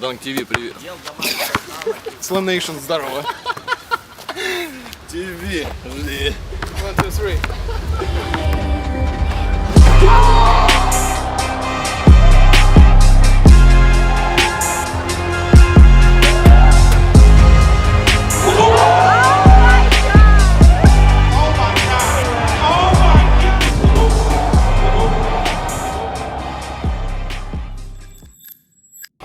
Данк ТВ, привет. Nation, здорово. ТВ, жди. One, two, three.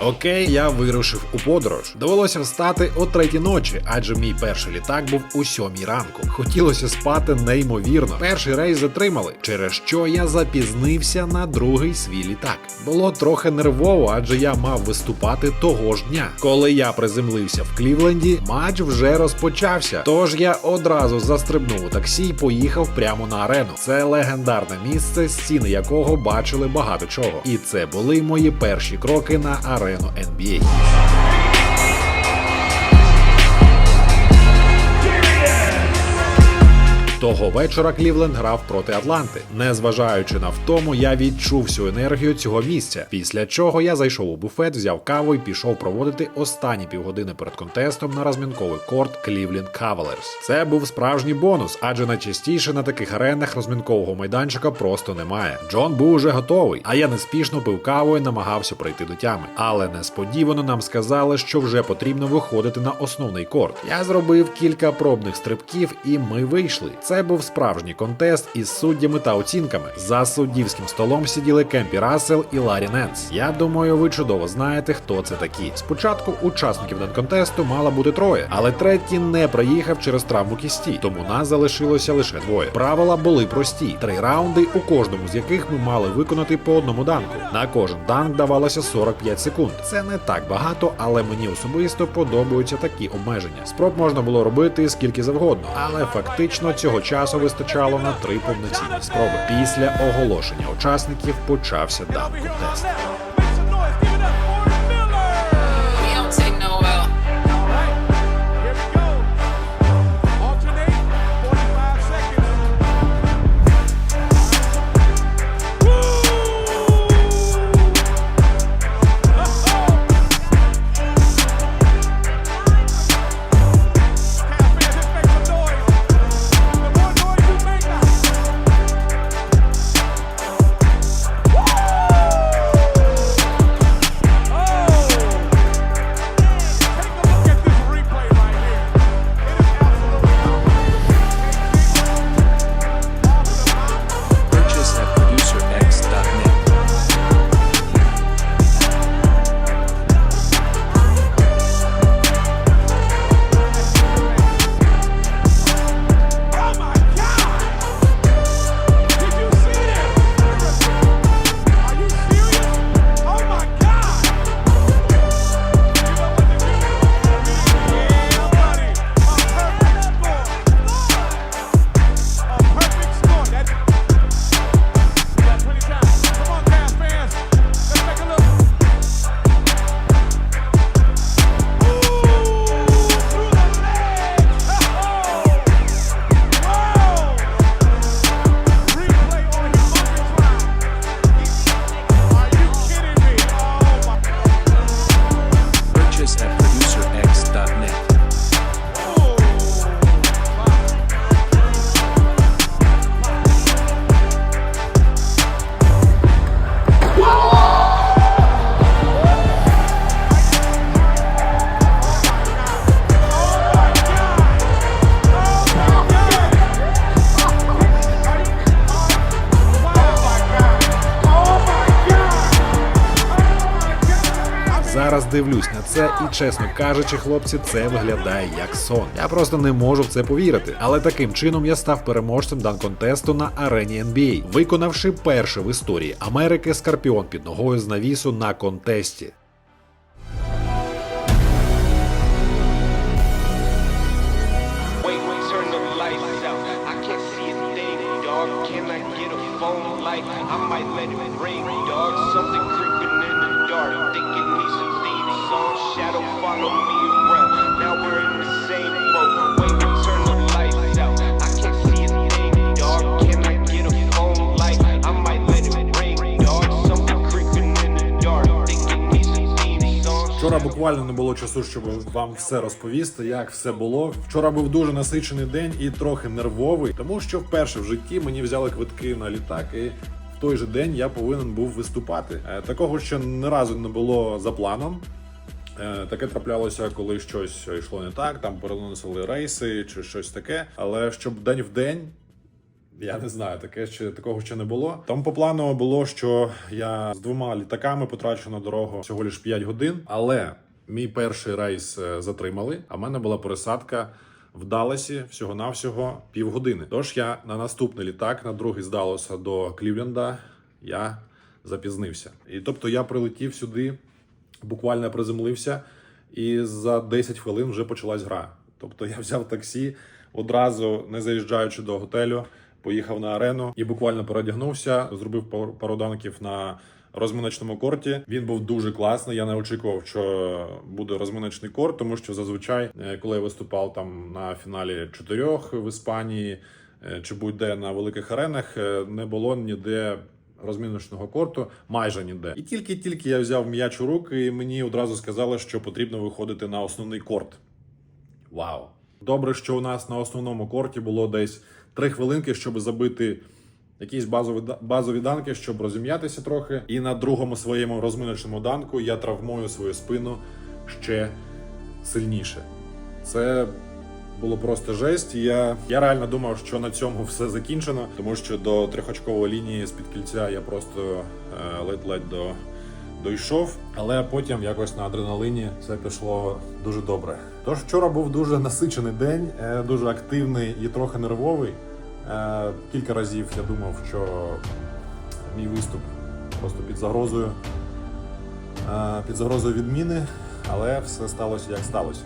Окей, я вирушив у подорож. Довелося встати о третій ночі, адже мій перший літак був у сьомій ранку. Хотілося спати неймовірно. Перший рейс затримали, через що я запізнився на другий свій літак. Було трохи нервово, адже я мав виступати того ж дня. Коли я приземлився в Клівленді, матч вже розпочався. Тож я одразу застрибнув у таксі і поїхав прямо на арену. Це легендарне місце, стіни якого бачили багато чого. І це були мої перші кроки на арену NBA. Того вечора Клівленд грав проти Атланти. Незважаючи на втому, я відчув всю енергію цього місця. Після чого я зайшов у буфет, взяв каву і пішов проводити останні півгодини перед контестом на розмінковий корт Клівленд Кавалерс. Це був справжній бонус, адже найчастіше на таких аренах розмінкового майданчика просто немає. Джон був уже готовий, а я неспішно пив каву і намагався прийти до тями. Але несподівано нам сказали, що вже потрібно виходити на основний корт. Я зробив кілька пробних стрибків, і ми вийшли. Це був справжній контест із суддями та оцінками. За суддівським столом сиділи Кемпі Рассел і Ларі Ненс. Я думаю, ви чудово знаєте, хто це такі. Спочатку учасників контесту мало бути троє, але третій не приїхав через травму кісті, тому нас залишилося лише двоє. Правила були прості: три раунди, у кожному з яких ми мали виконати по одному данку. На кожен данк давалося 45 секунд. Це не так багато, але мені особисто подобаються такі обмеження. Спроб можна було робити скільки завгодно, але фактично цього часу вистачало на три повноцінні спроби. Після оголошення учасників почався данк контест. Дивлюсь на це, і чесно кажучи, хлопці, це виглядає як сон. Я просто не можу в це повірити. Але таким чином я став переможцем дан-контесту на арені NBA, виконавши перше в історії Америки скорпіон під ногою з навісу на контесті. I might let it ring, dog. Something creeping in the dark. Think it needs a theme song. Вчора буквально не було часу, щоб вам все розповісти, як все було. Вчора був дуже насичений день і трохи нервовий, тому що вперше в житті мені взяли квитки на літак і. В той же день я повинен був виступати. Е, Такого ще ні разу не було за планом. Е, Таке траплялося, коли щось йшло не так, там переносили рейси чи щось таке. Але щоб день в день, я не знаю, таке ще такого ще не було. Тому по плану було, що я з двома літаками потрачу на дорогу всього лиш 5 годин. Але мій перший рейс е, затримали, а в мене була пересадка. В Далласі всього-навсього півгодини. Тож я на наступний літак, на другий з Далласа до Клівленда, я запізнився. І тобто я прилетів сюди, буквально приземлився, і за 10 хвилин вже почалась гра. Тобто я взяв таксі одразу, не заїжджаючи до готелю, поїхав на арену і буквально переодягнувся, зробив пару- пару данків на розминочному корті. Він був дуже класний. Я не очікував, що буде розминочний корт, тому що зазвичай, е, коли я виступав там на фіналі чотирьох в Іспанії е, чи будь-де на великих аренах, е, не було ніде розміночного корту майже ніде. І тільки-тільки я взяв м'яч у руки, і мені одразу сказали, що потрібно виходити на основний корт. Вау! Добре, що у нас на основному корті було десь три хвилинки, щоб забити якісь базові, базові данки, щоб розім'ятися трохи. І на другому своєму розминочному данку я травмую свою спину ще сильніше. Це було просто жесть. Я, я реально думав, що на цьому все закінчено, тому що до трьохочкової лінії з-під кільця я просто е, ледь-ледь до, дійшов. Але потім якось на адреналині все пішло дуже добре. Тож вчора був дуже насичений день, е, дуже активний і трохи нервовий. Е, Кілька разів я думав, що мій виступ просто під загрозою, під загрозою відміни, але все сталося як сталося.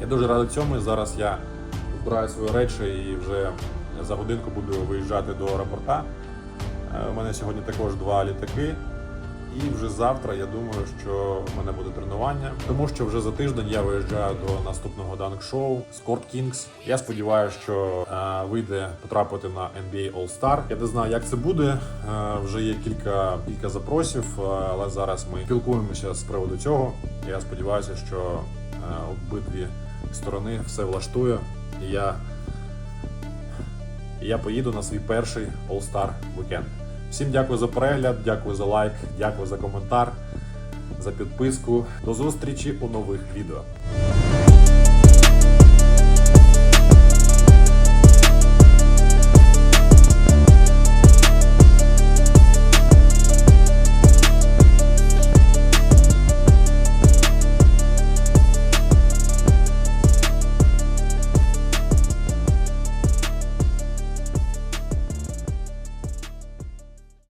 Я дуже радий цьому. і Зараз я збираю свої речі і вже за годинку буду виїжджати до аеропорта. Е, У мене сьогодні також два літаки. І вже завтра я думаю, що в мене буде тренування, тому що вже за тиждень я виїжджаю до наступного данк-шоу Скорт Kings. Я сподіваюся, що е, вийде потрапити на NBA All-Star. Я не знаю, як це буде. Е, вже є кілька кілька запросів, е, але зараз ми спілкуємося з приводу цього. Я сподіваюся, що е, обидві сторони все влаштує. І я, я поїду на свій перший All-Star Weekend. Всім дякую за перегляд, дякую за лайк, дякую за коментар, за підписку. До зустрічі у нових відео.